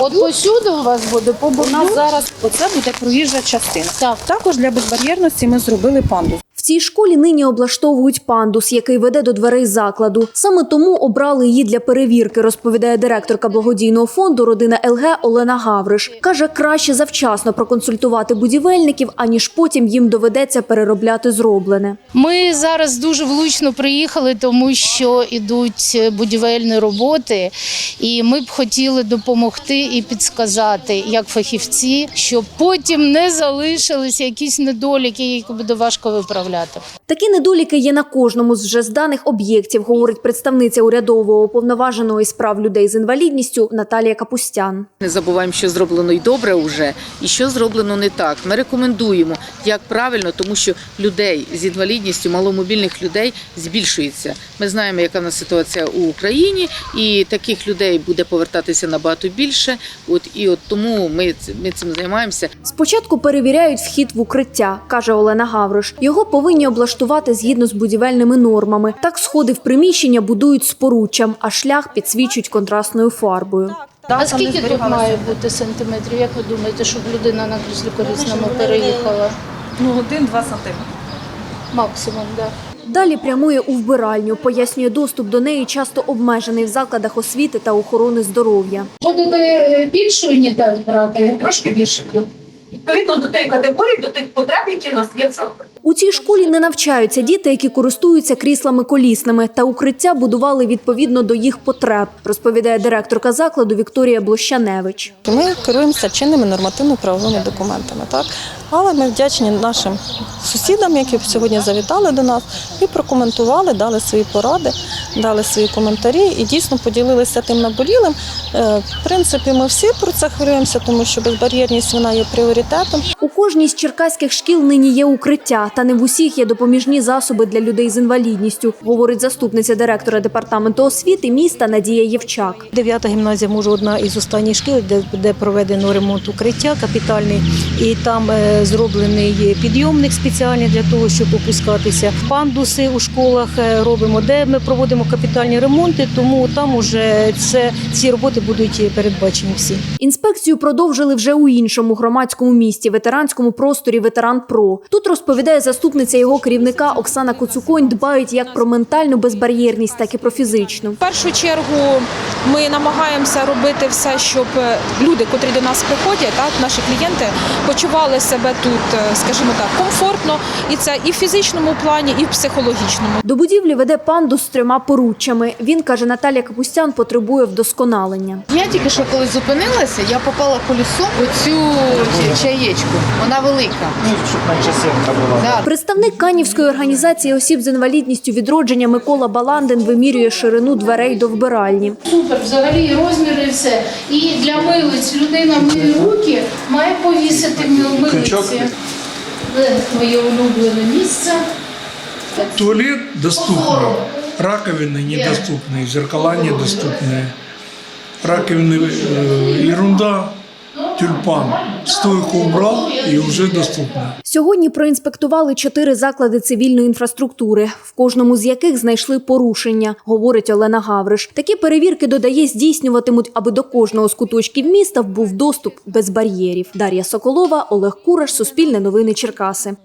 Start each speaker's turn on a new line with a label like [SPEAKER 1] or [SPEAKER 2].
[SPEAKER 1] От посюди у вас буде по
[SPEAKER 2] У нас зараз оце буде проїжджа частина.
[SPEAKER 1] Так.
[SPEAKER 2] Також для безбар'єрності ми зробили пандус.
[SPEAKER 3] В цій школі нині облаштовують пандус, який веде до дверей закладу. Саме тому обрали її для перевірки, розповідає директорка благодійного фонду Родина ЛГ Олена Гавриш. Каже, краще завчасно проконсультувати будівельників, аніж потім їм доведеться переробляти зроблене.
[SPEAKER 1] Ми зараз дуже влучно приїхали, тому що йдуть будівельні роботи, і ми б хотіли допомогти і підсказати, як фахівці, щоб потім не залишилися якісь недоліки, які буде важко виправляти.
[SPEAKER 3] Такі недоліки є на кожному з вже зданих об'єктів, говорить представниця урядового уповноваженого із прав людей з інвалідністю Наталія Капустян.
[SPEAKER 4] Не забуваємо, що зроблено і добре вже, і що зроблено не так. Ми рекомендуємо, як правильно, тому що людей з інвалідністю, маломобільних людей збільшується. Ми знаємо, яка в нас ситуація у Україні, і таких людей буде повертатися набагато більше. От і от тому ми, ми цим займаємося.
[SPEAKER 3] Спочатку перевіряють вхід в укриття, каже Олена Гавриш. Його повинні облаштувати згідно з будівельними нормами. Так сходи в приміщення будують споруччям, а шлях підсвічують контрастною фарбою.
[SPEAKER 1] А скільки тут має бути сантиметрів? Як ви думаєте, щоб людина на кріслі колісному переїхала?
[SPEAKER 2] Ну, один-два сантиметри.
[SPEAKER 1] Максимум, так.
[SPEAKER 3] Далі прямує у вбиральню, пояснює, доступ до неї часто обмежений в закладах освіти та охорони здоров'я.
[SPEAKER 1] Будете більше унітаз брати?
[SPEAKER 5] трошки більше. Відповідно до тієї категорії, до тих потреб, які у нас є в закладі.
[SPEAKER 3] У цій школі не навчаються діти, які користуються кріслами колісними, та укриття будували відповідно до їх потреб, розповідає директорка закладу Вікторія Блощаневич.
[SPEAKER 2] Ми керуємося чинними нормативно-правовими документами, так? Але ми вдячні нашим сусідам, які сьогодні завітали до нас і прокоментували, дали свої поради, дали свої коментарі і дійсно поділилися тим наболілим. Е, В принципі, ми всі про це хвилюємося, тому що безбар'єрність вона є пріоритетом.
[SPEAKER 3] Кожній з черкаських шкіл нині є укриття, та не в усіх є допоміжні засоби для людей з інвалідністю, говорить заступниця директора департаменту освіти міста Надія Євчак.
[SPEAKER 6] Дев'ята гімназія може одна із останніх шкіл, де, де проведено ремонт укриття капітальний, і там е, зроблений підйомник спеціальний для того, щоб опускатися. Пандуси у школах е, робимо, де ми проводимо капітальні ремонти, тому там уже це ці роботи будуть передбачені всі.
[SPEAKER 3] Інспекцію продовжили вже у іншому громадському місті, ветеранському просторі Ветеран Про. Тут розповідає заступниця його керівника Оксана Коцуконь. Дбають як про ментальну безбар'єрність, так і про фізичну.
[SPEAKER 7] В першу чергу ми намагаємося робити все, щоб е, люди, котрі до нас приходять, так наші клієнти почували себе тут, е, скажімо так, комфортно, і це і в фізичному плані, і в психологічному.
[SPEAKER 3] До будівлі веде пандус з трьома поруччями. Він каже, Наталія Капустян потребує вдосконалення.
[SPEAKER 4] Я тільки що коли зупинилася, я попала колесом у цю чаєчку. Вона велика. Да,
[SPEAKER 3] Представник Канівської організації осіб з інвалідністю відродження Микола Баландин вимірює ширину дверей до вбиральні.
[SPEAKER 1] Супер, взагалі і розміри і все. І для милиць людина миє руки, має повісити мил- милиці. Де твоє улюблене місце?
[SPEAKER 8] Туалет доступный,
[SPEAKER 1] Здорово.
[SPEAKER 8] раковины недоступные, зеркала недоступные. Раковины э, ерунда, тюльпан. Стойку убрав і вже доступно.
[SPEAKER 3] Сьогодні проінспектували чотири заклади цивільної інфраструктури, в кожному з яких знайшли порушення, говорить Олена Гавриш. Такі перевірки додає здійснюватимуть, аби до кожного з куточків міста був доступ без бар'єрів. Дар'я Соколова, Олег Кураш, Суспільне новини Черкаси.